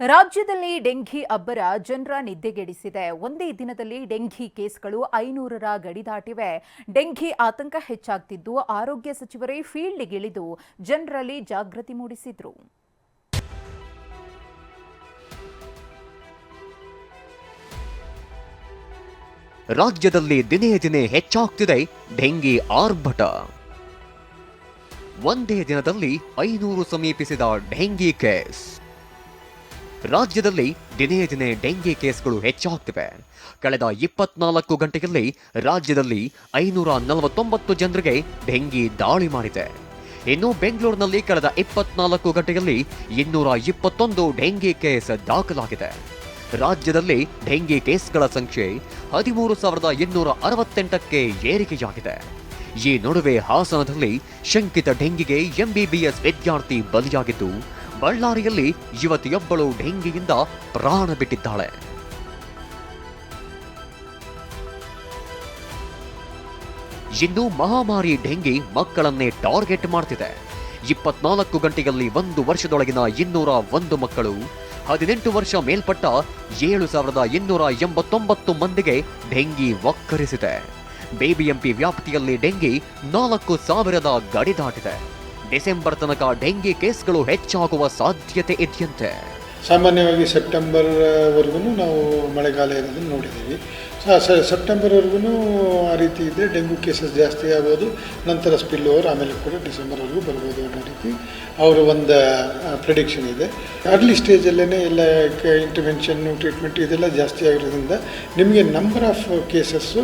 ರಾಜ್ಯದಲ್ಲಿ ಡೆಂಘಿ ಅಬ್ಬರ ಜನರ ನಿದ್ದೆಗೆಡಿಸಿದೆ. ಒಂದೇ ದಿನದಲ್ಲಿ ಡೆಂಘಿ ಕೇಸ್ಗಳು ಐನೂರರ ಗಡಿ ದಾಟಿವೆ. ಡೆಂಘಿ ಆತಂಕ ಹೆಚ್ಚಾಗ್ತಿದ್ದು, ಆರೋಗ್ಯ ಸಚಿವರೇ ಫೀಲ್ಡ್ಗಿಳಿದು ಜನರಲ್ಲಿ ಜಾಗೃತಿ ಮೂಡಿಸಿದ್ರು. ರಾಜ್ಯದಲ್ಲಿ ದಿನೇ ದಿನೇ ಹೆಚ್ಚಾಗ್ತಿದೆ ಡೆಂಘಿ ಆರ್ಭಟ. ಒಂದೇ ದಿನದಲ್ಲಿ ಐನೂರು ಸಮೀಪಿಸಿದ ಡೆಂಘಿ ಕೇಸ್. ರಾಜ್ಯದಲ್ಲಿ ದಿನೇ ದಿನೇ ಡೆಂಗಿ ಕೇಸ್ಗಳು ಹೆಚ್ಚಾಗ್ತಿವೆ. ಕಳೆದ ಇಪ್ಪತ್ನಾಲ್ಕು ಗಂಟೆಯಲ್ಲಿ ರಾಜ್ಯದಲ್ಲಿ ಐನೂರ ನಲವತ್ತೊಂಬತ್ತು ಜನರಿಗೆ ಡೆಂಗಿ ದಾಳಿ ಮಾಡಿದೆ. ಇನ್ನು ಬೆಂಗಳೂರಿನಲ್ಲಿ ಕಳೆದ ಇಪ್ಪತ್ನಾಲ್ಕು ಗಂಟೆಯಲ್ಲಿ ಇನ್ನೂರ ಇಪ್ಪತ್ತೊಂದು ಡೆಂಗಿ ಕೇಸ್ ದಾಖಲಾಗಿದೆ. ರಾಜ್ಯದಲ್ಲಿ ಡೆಂಗಿ ಕೇಸ್ಗಳ ಸಂಖ್ಯೆ ಹದಿಮೂರು ಸಾವಿರದ ಇನ್ನೂರ ಅರವತ್ತೆಂಟಕ್ಕೆ ಏರಿಕೆಯಾಗಿದೆ. ಈ ನಡುವೆ ಹಾಸನದಲ್ಲಿ ಶಂಕಿತ ಡೆಂಗಿಗೆ ಎಂಬಿಬಿಎಸ್ ವಿದ್ಯಾರ್ಥಿ ಬಲಿಯಾಗಿದ್ದು ಬಳ್ಳಾರಿಯಲ್ಲಿ ಯುವತಿಯೊಬ್ಬಳು ಡೆಂಗಿಯಿಂದ ಪ್ರಾಣ ಬಿಟ್ಟಿದ್ದಾಳೆ. ಇನ್ನು ಮಹಾಮಾರಿ ಡೆಂಗಿ ಮಕ್ಕಳನ್ನೇ ಟಾರ್ಗೆಟ್ ಮಾಡ್ತಿದೆ. ಇಪ್ಪತ್ನಾಲ್ಕು ಗಂಟೆಯಲ್ಲಿ ಒಂದು ವರ್ಷದೊಳಗಿನ ಇನ್ನೂರ ಒಂದು ಮಕ್ಕಳು, ಹದಿನೆಂಟು ವರ್ಷ ಮೇಲ್ಪಟ್ಟ ಏಳು ಸಾವಿರದ ಇನ್ನೂರ ಎಂಬತ್ತೊಂಬತ್ತು ಮಂದಿಗೆ ಡೆಂಗಿ ಒಕ್ಕರಿಸಿದೆ ಬಿಬಿಎಂಪಿ ವ್ಯಾಪ್ತಿಯಲ್ಲಿ ಡೆಂಗಿ ನಾಲ್ಕು ಸಾವಿರದ ಗಡಿ ದಾಟಿದೆ. ಡಿಸೆಂಬರ್ ತನಕ ಡೆಂಗಿ ಕೇಸ್ಗಳು ಹೆಚ್ಚಾಗುವ ಸಾಧ್ಯತೆ ಇದೆಯಂತೆ. ಸಾಮಾನ್ಯವಾಗಿ ಸೆಪ್ಟೆಂಬರ್ವರೆಗೂ ನಾವು ಮಳೆಗಾಲ ಇರೋದನ್ನು ನೋಡಿದ್ದೀವಿ. ಸೆಪ್ಟೆಂಬರ್ವರೆಗೂ ಆ ರೀತಿ ಇದೆ. ಡೆಂಗು ಕೇಸಸ್ ಜಾಸ್ತಿ ಆಗ್ಬೋದು. ನಂತರ ಸ್ಪಿಲ್ ಓವರ್ ಆಮೇಲೆ ಕೂಡ ಡಿಸೆಂಬರ್ವರೆಗೂ ಬರ್ಬೋದು ಅನ್ನೋ ರೀತಿ ಅವರ ಒಂದು ಪ್ರಿಡಿಕ್ಷನ್ ಇದೆ. ಅರ್ಲಿ ಸ್ಟೇಜಲ್ಲೇ ಎಲ್ಲ ಇಂಟರ್ವೆನ್ಷನ್ನು ಟ್ರೀಟ್ಮೆಂಟ್ ಇದೆಲ್ಲ ಜಾಸ್ತಿ ಆಗಿರೋದ್ರಿಂದ ನಿಮಗೆ number of cases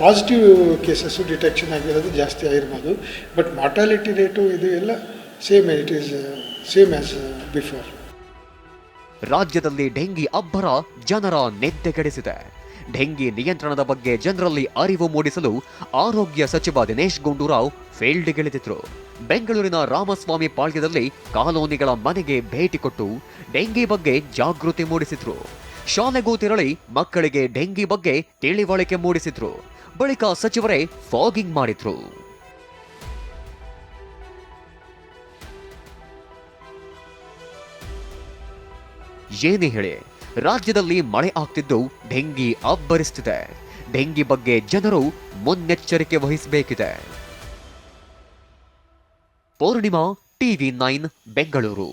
positive cases detection ಆಗಿರೋದು ಜಾಸ್ತಿ ಆಗಿರ್ಬೋದು. ಬಟ್ ಮಾರ್ಟಾಲಿಟಿ ರೇಟು ಇದು ಎಲ್ಲ same it is same as before ರಾಜ್ಯದಲ್ಲಿ ಡೆಂಗಿ ಅಬ್ಬರ ಜನರ ನೆತ್ತೆಗೆಡಿಸಿದೆ ಡೆಂಗಿ ನಿಯಂತ್ರಣದ ಬಗ್ಗೆ ಜನರಲ್ಲಿ ಅರಿವು ಮೂಡಿಸಲು ಆರೋಗ್ಯ ಸಚಿವ ದಿನೇಶ್ ಗುಂಡೂರಾವ್ ಫೀಲ್ಡ್ಗಿಳಿದಿದ್ರು ಬೆಂಗಳೂರಿನ ರಾಮಸ್ವಾಮಿ ಪಾಳ್ಯದಲ್ಲಿ ಕಾಲೋನಿಗಳ ಮನೆಗೆ ಭೇಟಿ ಕೊಟ್ಟು ಡೆಂಗಿ ಬಗ್ಗೆ ಜಾಗೃತಿ ಮೂಡಿಸಿದ್ರು. ಶಾಲೆಗೂ ತೆರಳಿ ಮಕ್ಕಳಿಗೆ ಡೆಂಗಿ ಬಗ್ಗೆ ತಿಳಿವಳಿಕೆ ಮೂಡಿಸಿದ್ರು. ಬಳಿಕ ಸಚಿವರೇ ಫಾಗಿಂಗ್ ಮಾಡಿದ್ರು. ಏನೇ ಹೇಳಿ, ರಾಜ್ಯದಲ್ಲಿ ಮಳೆ ಆಗ್ತಿದ್ದು ಡೆಂಗಿ ಅಬ್ಬರಿಸ್ತಿದೆ. ಡೆಂಗಿ ಬಗ್ಗೆ ಜನರು ಮುನ್ನೆಚ್ಚರಿಕೆ ವಹಿಸಬೇಕಿದೆ. Purnima TV nine, Bengaluru.